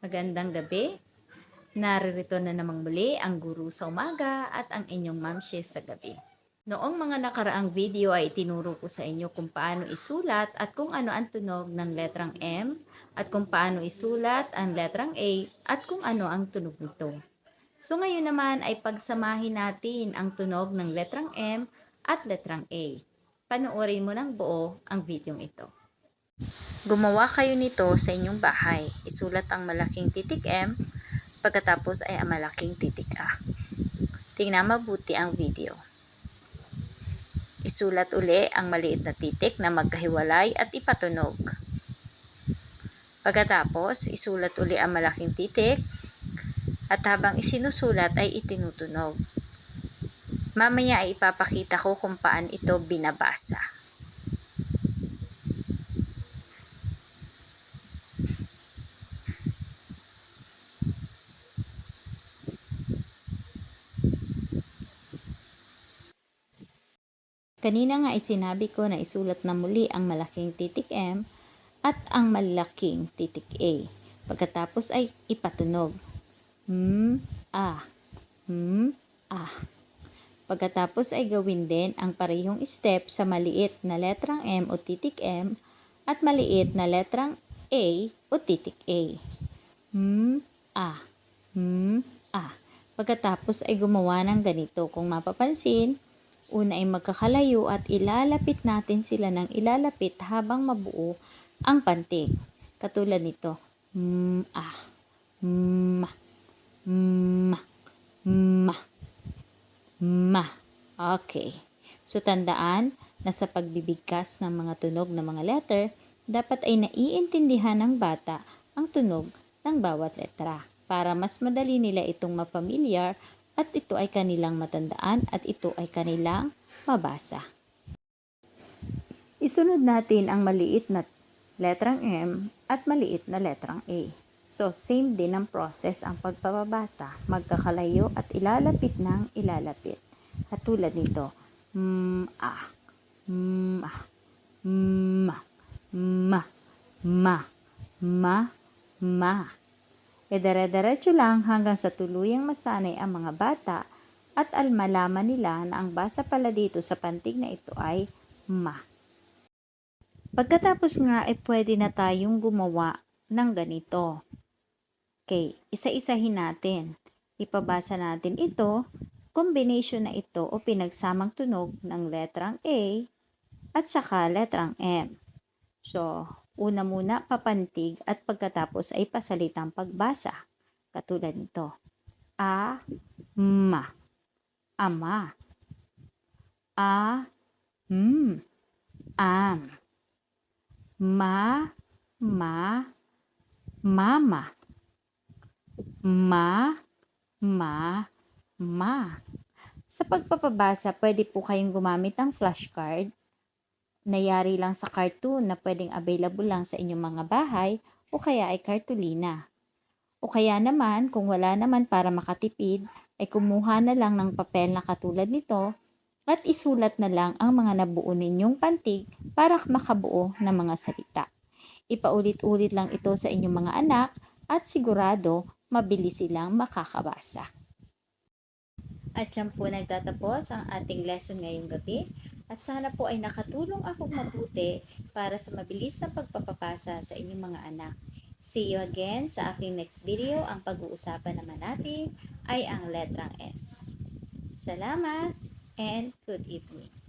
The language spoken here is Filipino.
magandang gabi. Naririto na namang muli ang guru sa umaga at ang inyong mamshe sa gabi. Noong mga nakaraang video ay itinuro ko sa inyo kung paano isulat at kung ano ang tunog ng letrang M at kung paano isulat ang letrang A at kung ano ang tunog nito. So ngayon naman ay pagsamahin natin ang tunog ng letrang M at letrang A. Panoorin mo ng buo ang video ito. Gumawa kayo nito sa inyong bahay. Isulat ang malaking titik M, pagkatapos ay ang malaking titik A. Tingnan mabuti ang video. Isulat uli ang maliit na titik na magkahiwalay at ipatunog. Pagkatapos, isulat uli ang malaking titik at habang isinusulat ay itinutunog. Mamaya ay ipapakita ko kung paan ito binabasa. Kanina nga ay sinabi ko na isulat na muli ang malaking titik M at ang malaking titik A. Pagkatapos ay ipatunog. Hmm, ah, hmm, ah. Pagkatapos ay gawin din ang parehong step sa maliit na letrang M o titik M at maliit na letrang A o titik A. Hmm, ah, hmm, ah. Pagkatapos ay gumawa ng ganito. Kung mapapansin, Una ay magkakalayo at ilalapit natin sila ng ilalapit habang mabuo ang pantig. Katulad nito. Mm, ah. Ma. Ma. Ma. Ma. Okay. So tandaan na sa pagbibigkas ng mga tunog ng mga letter, dapat ay naiintindihan ng bata ang tunog ng bawat letra para mas madali nila itong mapamilyar at ito ay kanilang matandaan at ito ay kanilang mabasa. Isunod natin ang maliit na letrang M at maliit na letrang A. So, same din ang process ang pagpapabasa. Magkakalayo at ilalapit ng ilalapit. At tulad nito, ah, mm, ah, ma, ma, ma, ma, ma. E dire-diretso lang hanggang sa tuluyang masanay ang mga bata at almalaman nila na ang basa pala dito sa pantig na ito ay ma. Pagkatapos nga ay pwede na tayong gumawa ng ganito. Okay, isa-isahin natin. Ipabasa natin ito, combination na ito o pinagsamang tunog ng letrang A at saka letrang M. So, Una muna papantig at pagkatapos ay pasalitang pagbasa. Katulad nito. A, ma, ama. A, m, am. Ma, ma, mama. Ma, ma, ma. Sa pagpapabasa, pwede po kayong gumamit ng flashcard nayari lang sa cartoon na pwedeng available lang sa inyong mga bahay o kaya ay cartolina. O kaya naman, kung wala naman para makatipid, ay kumuha na lang ng papel na katulad nito at isulat na lang ang mga nabuo ninyong pantig para makabuo ng mga salita. Ipaulit-ulit lang ito sa inyong mga anak at sigurado mabilis silang makakabasa. At yan po nagtatapos ang ating lesson ngayong gabi. At sana po ay nakatulong akong mabuti para sa mabilis na pagpapapasa sa inyong mga anak. See you again sa aking next video. Ang pag-uusapan naman natin ay ang letrang S. Salamat and good evening.